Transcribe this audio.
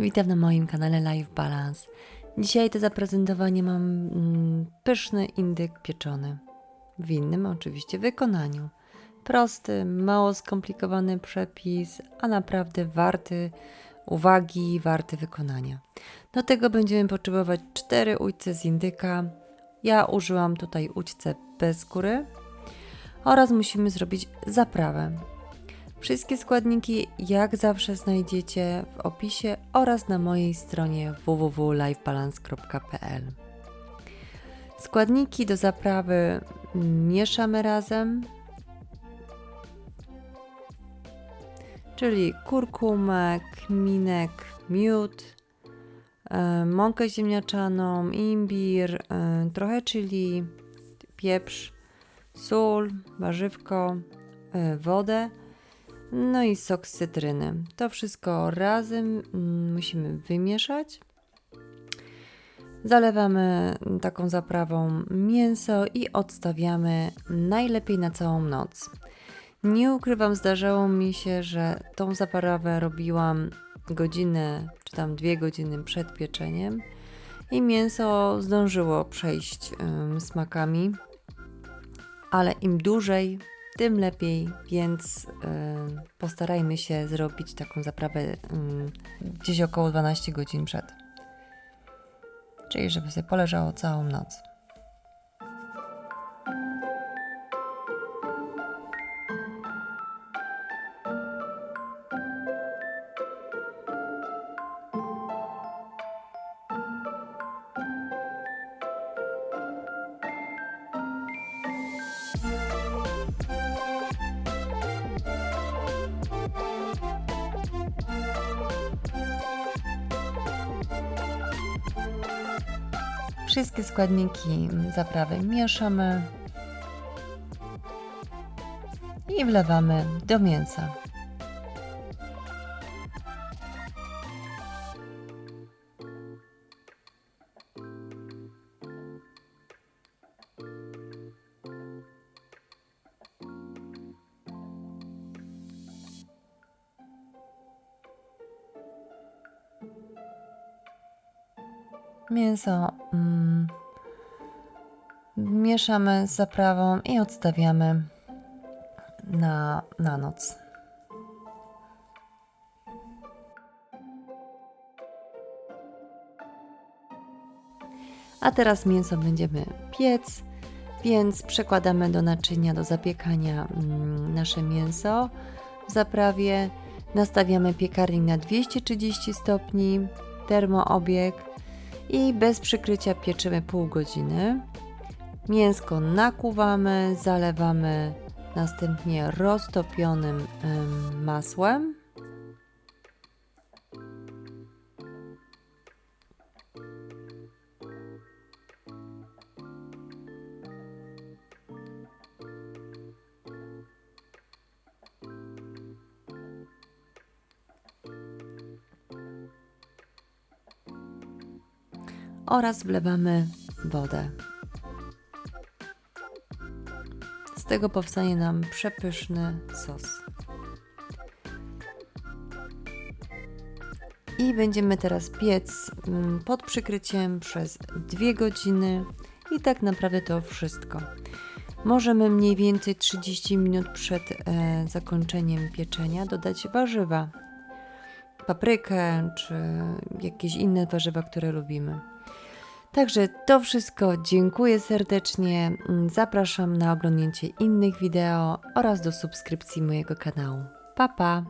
Witam na moim kanale Life Balance. Dzisiaj do zaprezentowania mam mm, pyszny indyk pieczony. W innym oczywiście wykonaniu. Prosty, mało skomplikowany przepis, a naprawdę warty uwagi, warty wykonania. Do tego będziemy potrzebować cztery ujce z indyka. Ja użyłam tutaj ujce bez skóry oraz musimy zrobić zaprawę. Wszystkie składniki jak zawsze znajdziecie w opisie oraz na mojej stronie www.lifebalance.pl. Składniki do zaprawy mieszamy razem, czyli kurkumę, kminek, miód, e, mąkę ziemniaczaną, imbir, e, trochę chili, pieprz, sól, warzywko, e, wodę no i sok z cytryny. To wszystko razem mm, musimy wymieszać. Zalewamy taką zaprawą mięso i odstawiamy najlepiej na całą noc. Nie ukrywam, zdarzało mi się, że tą zaprawę robiłam godzinę czy tam dwie godziny przed pieczeniem i mięso zdążyło przejść ym, smakami, ale im dłużej tym lepiej, więc y, postarajmy się zrobić taką zaprawę y, gdzieś około 12 godzin przed. Czyli żeby sobie poleżało całą noc. Wszystkie składniki zaprawy mieszamy i wlewamy do mięsa. Mięso mm, mieszamy z zaprawą i odstawiamy na, na noc. A teraz mięso będziemy piec, więc przekładamy do naczynia do zapiekania mm, nasze mięso w zaprawie. Nastawiamy piekarnik na 230 stopni, termoobieg i bez przykrycia pieczymy pół godziny. Mięsko nakuwamy, zalewamy następnie roztopionym ym, masłem. Oraz wlewamy wodę. Z tego powstanie nam przepyszny sos. I będziemy teraz piec mm, pod przykryciem przez 2 godziny i tak naprawdę to wszystko. Możemy mniej więcej 30 minut przed e, zakończeniem pieczenia dodać warzywa, paprykę czy jakieś inne warzywa, które lubimy. Także to wszystko. Dziękuję serdecznie. Zapraszam na oglądnięcie innych wideo oraz do subskrypcji mojego kanału. Pa pa!